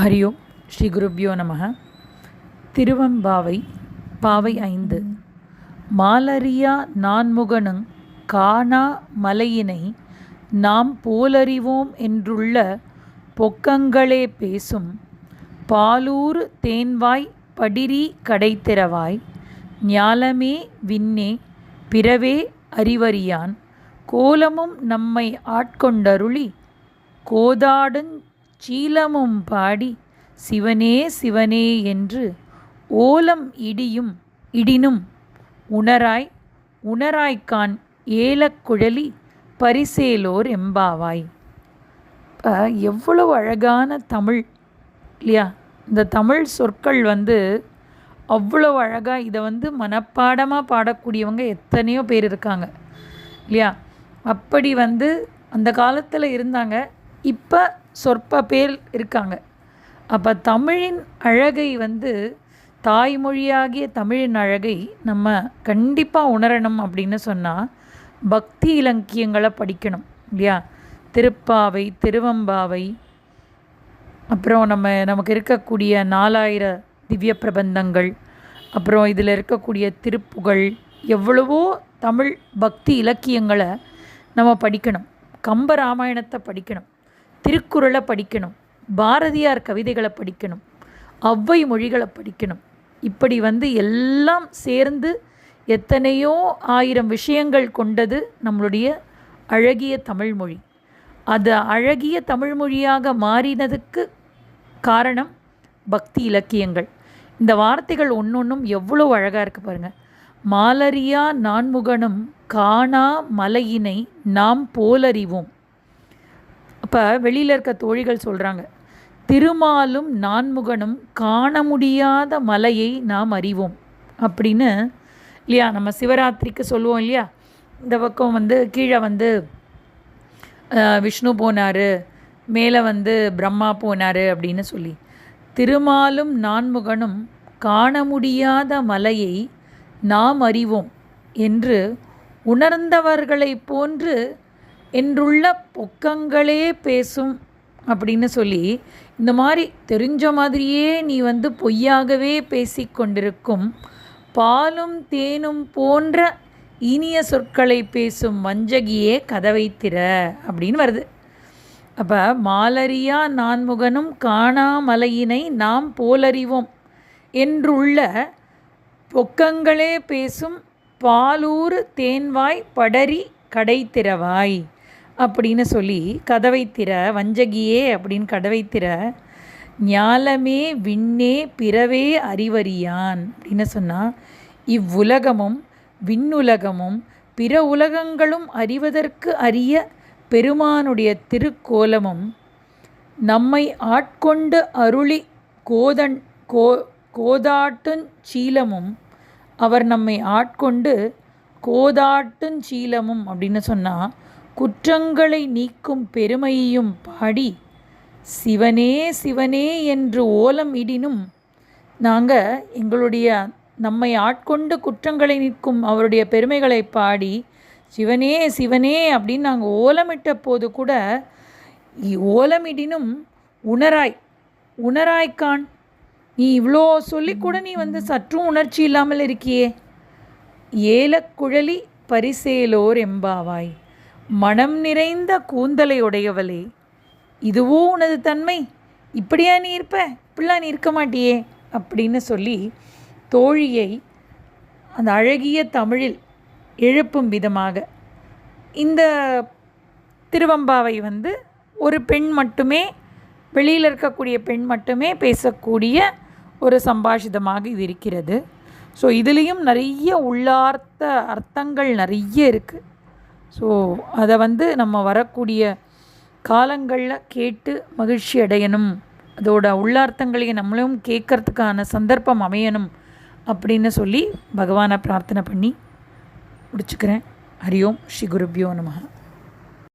ஹரி ஓம் ஸ்ரீ குருப்யோ நமக திருவம்பாவை பாவை ஐந்து மாலரியா நான்முகனுங் காணா மலையினை நாம் போலறிவோம் என்றுள்ள பொக்கங்களே பேசும் பாலூர் தேன்வாய் படிரி கடைத்திறவாய் ஞாலமே விண்ணே பிறவே அறிவறியான் கோலமும் நம்மை ஆட்கொண்டருளி கோதாடுஞ் சீலமும் பாடி சிவனே சிவனே என்று ஓலம் இடியும் இடினும் உணராய் உணராய்க்கான் ஏலக்குழலி பரிசேலோர் எம்பாவாய். இப்போ எவ்வளவு அழகான தமிழ் இல்லையா? இந்த தமிழ் சொற்கள் வந்து அவ்வளோ அழகாக இதை வந்து மனப்பாடமாக பாடக்கூடியவங்க எத்தனையோ பேர் இருக்காங்க இல்லையா? அப்படி வந்து அந்த காலத்தில் இருந்தாங்க. இப்போ சொற்ப பேர் இருக்காங்க. அப்போ தமிழின் அழகை வந்து தாய்மொழியாகிய தமிழின் அழகை நம்ம கண்டிப்பாக உணரணும் அப்படின்னு சொன்னால் பக்தி இலக்கியங்களை படிக்கணும் இல்லையா? திருப்பாவை திருவம்பாவை அப்புறம் நம்ம நமக்கு இருக்கக்கூடிய நாலாயிர திவ்ய பிரபந்தங்கள் அப்புறம் இதில் இருக்கக்கூடிய திருப்புகள் எவ்வளவோ தமிழ் பக்தி இலக்கியங்களை நம்ம படிக்கணும். கம்ப ராமாயணத்தை படிக்கணும். திருக்குறளை படிக்கணும். பாரதியார் கவிதைகளை படிக்கணும். ஒவ்வை மொழிகளை படிக்கணும். இப்படி வந்து எல்லாம் சேர்ந்து எத்தனையோ ஆயிரம் விஷயங்கள் கொண்டது நம்மளுடைய அழகிய தமிழ்மொழி அது அழகிய தமிழ்மொழியாக மாறினதுக்கு காரணம் பக்தி இலக்கியங்கள். இந்த வார்த்தைகள் ஒன்றொன்றும் எவ்வளோ அழகாக இருக்குது பாருங்கள் மாலரியா நான்முகனும் காணா மலையினை நாம் போலறிவோம். அப்போ வெளியில் இருக்க தோழிகள் சொல்கிறாங்க திருமாலும் நான்முகனும் காண முடியாத மலையை நாம் அறிவோம். அப்படின்னு இல்லையா நம்ம சிவராத்திரிக்கு சொல்லுவோம் இல்லையா? இந்த பக்கம் வந்து கீழே வந்து விஷ்ணு போனார் மேலே வந்து பிரம்மா போனார் அப்படின்னு சொல்லி திருமாலும் நான்முகனும் காண முடியாத மலையை நாம் அறிவோம் என்று உணர்ந்தவர்களைப் போன்று என்றுள்ள பொக்கங்களே பேசும் அப்படின்னு சொல்லி இந்த மாதிரி தெரிஞ்ச மாதிரியே நீ வந்து பொய்யாகவே பேசி கொண்டிருக்கும். பாலும் தேனும் போன்ற இனிய சொற்களை பேசும் வஞ்சகியே கதவை திற அப்படின்னு வருது. அப்போ மாலரியா நான்முகனும் காணாமலையினை நாம் போலறிவோம் என்றுள்ள பொக்கங்களே பேசும் பாலூர் தேன்வாய் படரி கடை திறவாய் அப்படின்னு சொல்லி கதவை திற வஞ்சகியே அப்படின்னு கதவை திற ஞாலமே விண்ணே பிறவே அறிவறியான் அப்படின்னு சொன்னால் இவ்வுலகமும் விண்ணுலகமும் பிற உலகங்களும் அறிவதற்கு அறிய பெருமானுடைய திருக்கோலமும் நம்மை ஆட்கொண்டு அருளி கோதன் கோ கோதாட்டுஞ் சீலமும் அவர் நம்மை ஆட்கொண்டு கோதாட்டுஞ் சீலமும் அப்படின்னு சொன்னால் குற்றங்களை நீக்கும் பெருமையையும் பாடி சிவனே சிவனே என்று ஓலம் இடினும் நாங்கள் எங்களுடைய நம்மை ஆட்கொண்டு குற்றங்களை நிற்கும் அவருடைய பெருமைகளை பாடி சிவனே சிவனே அப்படின்னு நாங்கள் ஓலமிட்ட போது கூட ஓலமிடினும் உணராய் உணராய்க்கான் நீ இவ்வளோ சொல்லி கூட நீ வந்து சற்றும் உணர்ச்சி இல்லாமல் இருக்கியே ஏலக்குழலி பரிசேலோர் எம்பாவாய். மனம் நிறைந்த கூந்தலை உடையவளே இதுவோ உனது தன்மை? இப்படியா நீ இருப்ப? இப்படிலாம் நீ இருக்க மாட்டியே? அப்படின்னு சொல்லி தோழியை அந்த அழகிய தமிழில் எழுப்பும் விதமாக இந்த திருவம்பாவை வந்து ஒரு பெண் மட்டுமே வெளியில் இருக்கக்கூடிய பெண் மட்டுமே பேசக்கூடிய ஒரு சம்பாஷிதமாக இது இருக்கிறது. ஸோ இதுலேயும் நிறைய உள்ளார்த்த அர்த்தங்கள் நிறைய இருக்குது ஸோ அதை வந்து நம்ம வரக்கூடிய காலங்களில் கேட்டு மகிழ்ச்சி அடையணும். அதோட உள்ளார்த்தங்களையும் நம்மளும் கேட்கறதுக்கான சந்தர்ப்பம் அமையணும் அப்படின்னு சொல்லி பகவானை பிரார்த்தனை பண்ணி முடிச்சுக்கிறேன். ஹரியோம் ஸ்ரீ குருப்யோ நமகா